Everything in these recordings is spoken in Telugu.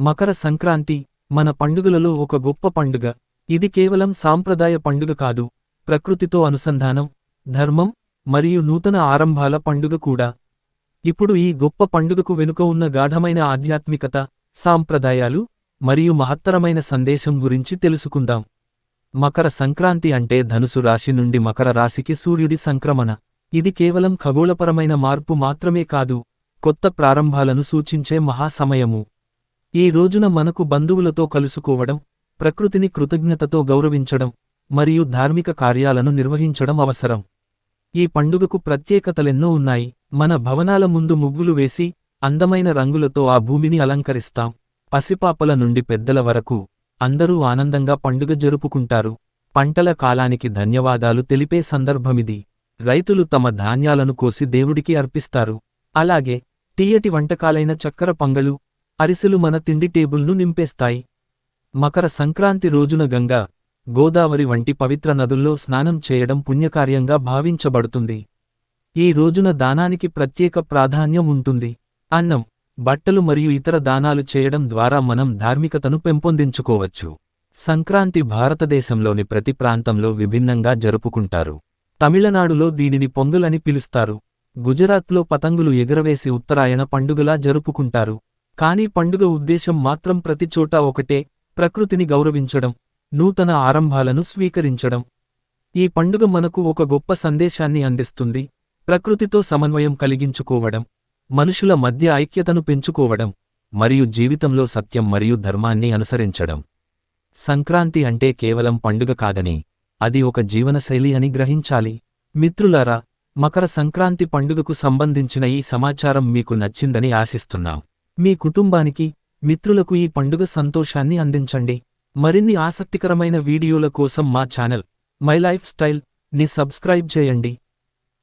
మకర సంక్రాంతి మన పండుగలలో ఒక గొప్ప పండుగ. ఇది కేవలం సాంప్రదాయ పండుగ కాదు. ప్రకృతితో అనుసంధానం ధర్మం మరియు నూతన ఆరంభాల పండుగ కూడా. ఇప్పుడు ఈ గొప్ప పండుగకు వెనుక ఉన్న గాఢమైన ఆధ్యాత్మికత సాంప్రదాయాలు మరియు మహత్తరమైన సందేశం గురించి తెలుసుకుందాం. మకర సంక్రాంతి అంటే ధనుసు రాశి నుండి మకర రాశికి సూర్యుడి సంక్రమణ. ఇది కేవలం ఖగోళపరమైన మార్పు మాత్రమే కాదు. కొత్త ప్రారంభాలను సూచించే మహాసమయము. ఈ రోజున మనకు బంధువులతో కలుసుకోవడం ప్రకృతిని కృతజ్ఞతతో గౌరవించడం మరియు ధార్మిక కార్యాలను నిర్వహించడం అవసరం. ఈ పండుగకు ప్రత్యేకతలెన్నో ఉన్నాయి. మన భవనాల ముందు ముగ్గులు వేసి అందమైన రంగులతో ఆ భూమిని అలంకరిస్తాం. పసిపాపల నుండి పెద్దల వరకు అందరూ ఆనందంగా పండుగ జరుపుకుంటారు. పంటల కాలానికి ధన్యవాదాలు తెలిపే సందర్భమిది. రైతులు తమ ధాన్యాలను కోసి దేవుడికి అర్పిస్తారు. అలాగే తీయటి వంటకాలైన చక్కెర పంగళు అరిసెలు మన తిండి టేబుల్ను నింపేస్తాయి. మకర సంక్రాంతి రోజున గంగా గోదావరి వంటి పవిత్ర నదుల్లో స్నానం చేయడం పుణ్యకార్యంగా భావించబడుతుంది. ఈ రోజున దానానికి ప్రత్యేక ప్రాధాన్యం ఉంటుంది. అన్నం బట్టలు మరియు ఇతర దానాలు చేయడం ద్వారా మనం ధార్మికతను పెంపొందించుకోవచ్చు. సంక్రాంతి భారతదేశంలోని ప్రతి ప్రాంతంలో విభిన్నంగా జరుపుకుంటారు. తమిళనాడులో దీనిని పొంగులని పిలుస్తారు. గుజరాత్లో పతంగులు ఎగురవేసి ఉత్తరాయణ పండుగలా జరుపుకుంటారు. కానీ పండుగ ఉద్దేశం మాత్రం ప్రతిచోటా ఒకటే ప్రకృతిని గౌరవించడం నూతన ఆరంభాలను స్వీకరించడం. ఈ పండుగ మనకు ఒక గొప్ప సందేశాన్ని అందిస్తుంది ప్రకృతితో సమన్వయం కలిగించుకోవడం మనుషుల మధ్య ఐక్యతను పెంచుకోవడం మరియు జీవితంలో సత్యం మరియు ధర్మాన్ని అనుసరించడం. సంక్రాంతి అంటే కేవలం పండుగ కాదని అది ఒక జీవనశైలి అని గ్రహించాలి. మిత్రులారా మకర సంక్రాంతి పండుగకు సంబంధించిన ఈ సమాచారం మీకు నచ్చిందని ఆశిస్తున్నాం. మీ కుటుంబానికి మిత్రులకు ఈ పండుగ సంతోషాన్ని అందించండి. మరిన్ని ఆసక్తికరమైన వీడియోల కోసం మా ఛానల్ మై లైఫ్ స్టైల్ని సబ్స్క్రైబ్ చేయండి.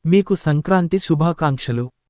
మీకు సంక్రాంతి శుభాకాంక్షలు.